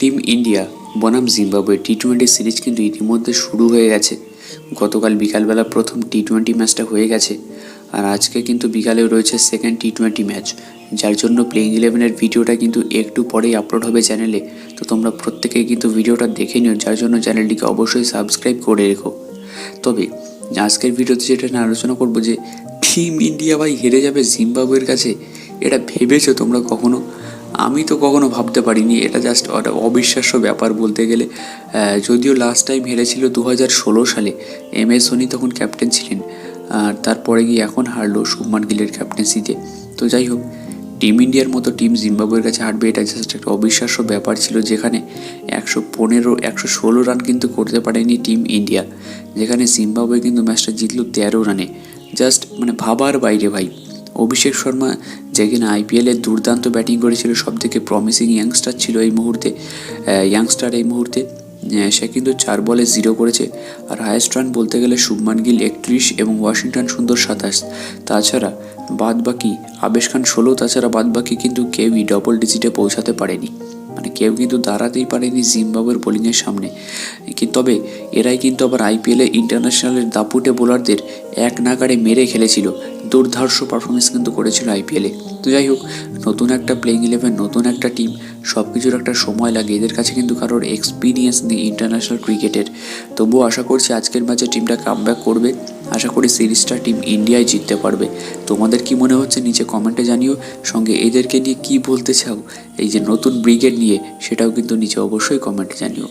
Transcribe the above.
Team India, বনাম Zimbabwe T twenty series কিন্তু ইতিমধ্যে শুরু হয়ে গেছে। গতকাল বিকালবেলা প্রথম টি টোয়েন্টি ম্যাচটা হয়ে গেছে আর আজকে কিন্তু বিকালে রয়েছে সেকেন্ড টি টোয়েন্টি ম্যাচ। যার জন্য প্লেইং ইলেভেনের ভিডিওটা কিন্তু একটু পরেই আপলোড হবে চ্যানেলে তো তোমরা প্রত্যেকেই কিন্তু ভিডিওটা দেখে নিও, যার জন্য চ্যানেলটিকে অবশ্যই সাবস্ক্রাইব করে রেখো। তবে আজকের ভিডিওতে যেটা নিয়ে আলোচনা করব যে টিম ইন্ডিয়া ভাই হেরে যাবে জিম্বাবুয়ের কাছে, এটা ভেবেছো তোমরা কখনো? আমি তো কখনো ভাবতে পারিনি, এটা জাস্ট অবিশ্বাস্য ব্যাপার বলতে গেলে। যদিও লাস্ট টাইম হেরেছিল দু হাজার ষোলো সালে এম এস ধোনি তখন ক্যাপ্টেন ছিলেন, আর তারপরে গিয়ে এখন হারলো শুভমান গিলের ক্যাপ্টেন্সিতে তো যাই হোক টিম ইন্ডিয়ার মতো টিম জিম্বাবুয়ের কাছে হারবে, এটা জাস্ট একটা অবিশ্বাস্য ব্যাপার ছিল যেখানে একশো পনেরো, একশো ষোলো রান কিন্তু করতে পারেনি টিম ইন্ডিয়া যেখানে জিম্বাবুয়ে কিন্তু ম্যাচটা জিতলো তেরো রানে জাস্ট মানে ভাবার বাইরে ভাই। অভিষেক শর্মা, যে কিনা আইপিএলের দুর্দান্ত ব্যাটিং করেছিল সব থেকে প্রমিসিং ইয়াংস্টার ছিল এই মুহূর্তে ইয়াংস্টার এই মুহূর্তে সে কিন্তু চার বলে জিরো করেছে। আর হায়েস্ট রান বলতে গেলে শুভমান গিল একত্রিশ এবং ওয়াশিংটন সুন্দর সাতাশ। তাছাড়া বাদ বাকি আবেশ খান ষোলো, তাছাড়া বাদ বাকি কিন্তু কেউই ডবল ডিজিটে পৌঁছাতে পারেনি। মানে কেউ কিন্তু দাঁড়াতেই পারেনি জিম্বাবুয়ের বোলিংয়ের সামনে। তবে এরাই কিন্তু আবার আইপিএলে ইন্টারন্যাশনালের দাপুটে বোলারদের এক নাগাড়ে মেরে খেলেছিল। দুর্ধর্ষ পারফরমেন্স কিন্তু করেছিল আইপিএলে তো যাই হোক, নতুন একটা প্লেইং ইলেভেন নতুন একটা টিম সব কিছুর একটা সময় লাগে। এদের কাছে কিন্তু কারোর এক্সপিরিয়েন্স নেই ইন্টারন্যাশনাল ক্রিকেটের তবুও আশা করছি আজকের ম্যাচে টিমটা কামব্যাক করবে। আশা করি সিরিজটা টিম ইন্ডিয়ায় জিততে পারবে। তোমাদের কি মনে হচ্ছে নিচে কমেন্টে জানিও। সঙ্গে এদেরকে নিয়ে কি বলতে চাও? এই যে নতুন ব্রিগেড নিয়ে, সেটাও কিন্তু নিচে অবশ্যই কমেন্টে জানিও।